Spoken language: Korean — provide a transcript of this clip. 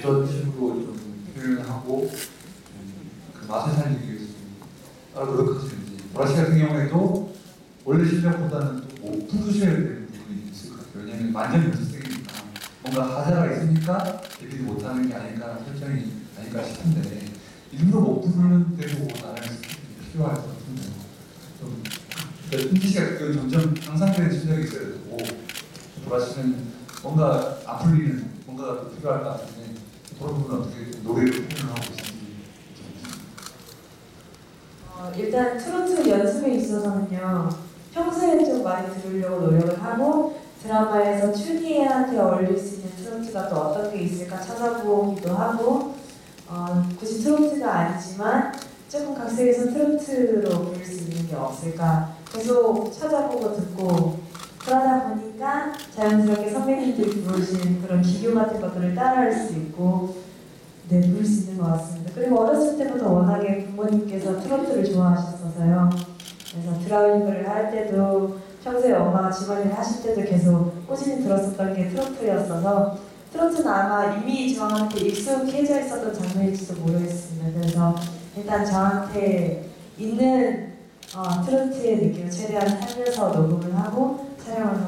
어떤 식으로 좀 표현하고 음, 그 맛을 살리기 위해서 좀 따로 노력하시는지 보라씨 같은 경우에도 원래 실력보다는 뭐 풀으셔야 되는 부분이 있을 것 같아요. 왜냐하면 완전 연습생이니까 뭔가 하자가 있으니까 얘기를 못하는 게 아닐까 설정이 아닐까 싶은데 일부러 못 부르는 데도 스킬이 필요할 것 같은데 좀 은지 씨가 그 점점 향상되는 실력이 있어야 되고 보라씨는 뭔가 안 풀리는 뭔가가 또 필요할 것 같은데 부분은 어떻게 좀 노래를 표현하고 계신지. 좀 어, 일단 트로트 연습에 있어서는요 평소에 좀 많이 들으려고 노력을 하고 드라마에서 춘희한테 어울릴 수 있는 트로트가 또 어떤 게 있을까 찾아보기도 하고 어, 굳이 트로트가 아니지만 조금 각색해서 트로트로 부를 수 있는 게 없을까 계속 찾아보고 듣고 그러다 보니까 자연스럽게 선배님들이 부르신 그런 기교 같은 것들을 따라할 수 있고 네, 부를 수 있는 것 같습니다. 그리고 어렸을 때부터 워낙에 부모님께서 트로트를 좋아하셨어서요. 그래서 드라이브를 할 때도 평소에 엄마가 집안일 하실 때도 계속 꾸준히 들었었던 게 트로트였어서 트로트는 아마 이미 저한테 익숙해져 있었던 장르일지도 모르겠습니다. 그래서 일단 저한테 있는 어, 트로트의 느낌을 최대한 살려서 녹음을 하고 촬영을.